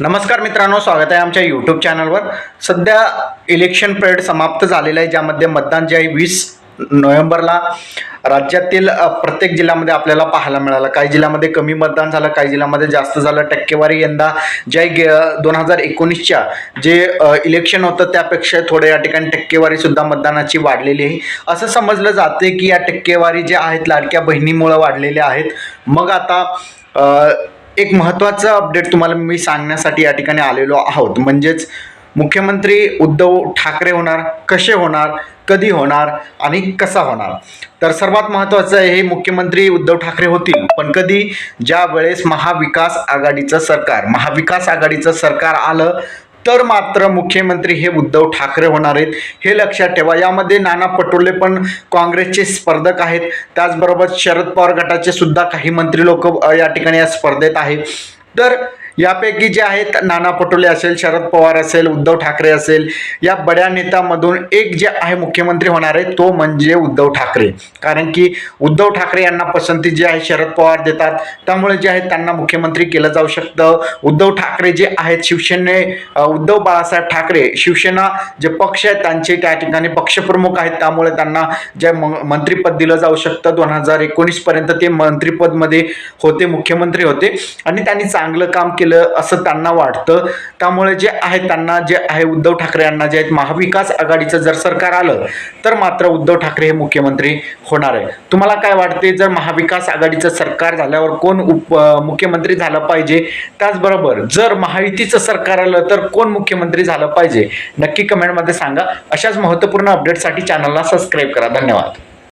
नमस्कार मित्रांनो स्वागत आहे आमच्या यूट्यूब चॅनलवर सध्या इलेक्शन पिरियड समाप्त झालेलं आहे ज्यामध्ये मतदान जे आहे वीस नोव्हेंबरला राज्यातील प्रत्येक जिल्ह्यामध्ये आपल्याला पाहायला मिळालं. काही जिल्ह्यामध्ये कमी मतदान झालं काही जिल्ह्यामध्ये जास्त झालं. टक्केवारी यंदा जे गे दोन हजार एकोणीसच्या जे इलेक्शन होतं त्यापेक्षा थोडे या ठिकाणी टक्केवारीसुद्धा मतदानाची वाढलेली आहे. असं समजलं जाते की या टक्केवारी ज्या आहेत लाडक्या बहिणीमुळं वाढलेल्या आहेत. मग आता एक महत्त्वाचं अपडेट तुम्हाला मी सांगण्यासाठी या ठिकाणी आलेलो आहोत. म्हणजेच मुख्यमंत्री उद्धव ठाकरे होणार कसे होणार कधी होणार आणि कसा होणार? तर सर्वात महत्त्वाचं आहे हे मुख्यमंत्री उद्धव ठाकरे होतील. पण कधी? ज्या वेळेस महाविकास आघाडीचं सरकार महाविकास आघाडीचं सरकार आलं तर मात्र मुख्यमंत्री हे उद्धव ठाकरे होणार आहेत हे लक्षात ठेवा. यामध्ये नाना पटोले पण काँग्रेसचे स्पर्धक आहेत. त्याचबरोबर शरद पवार गटाचे सुद्धा काही मंत्री लोक या ठिकाणी या स्पर्धेत आहेत. तर यापैकी जे आहेत नाना पटोले असेल शरद पवार असेल उद्धव ठाकरे असेल या बड्या नेत्यामधून एक जे आहे मुख्यमंत्री होणार आहे तो म्हणजे उद्धव ठाकरे. कारण की उद्धव ठाकरे यांना पसंती जी आहे शरद पवार देतात. त्यामुळे जे आहे त्यांना मुख्यमंत्री केलं जाऊ शकतं. उद्धव ठाकरे जे आहेत शिवसेने उद्धव बाळासाहेब ठाकरे शिवसेना जे पक्ष आहेत त्यांचे त्या ठिकाणी पक्षप्रमुख आहेत. त्यामुळे त्यांना जे म- मंत्रिपद दिलं जाऊ शकतं. दोन हजार एकोणीसपर्यंत ते मंत्रिपदमध्ये होते मुख्यमंत्री होते. आणि त्यांनी चांगलं काम केलं. असं त्यांना वाटतं. त्यामुळे जे आहे त्यांना जे आहे उद्धव ठाकरे यांना जे आहेत महाविकास आघाडीचं जर सरकार आलं तर मात्र उद्धव ठाकरे हे मुख्यमंत्री होणार आहे तुम्हाला काय वाटते जर महाविकास आघाडीचं सरकार झाल्यावर कोण उप मुख्यमंत्री झालं पाहिजे? त्याचबरोबर जर महायुतीचं सरकार आलं तर कोण मुख्यमंत्री झालं पाहिजे? नक्की कमेंटमध्ये सांगा. अशाच महत्त्वपूर्ण अपडेटसाठी चॅनलला सबस्क्राईब करा. धन्यवाद.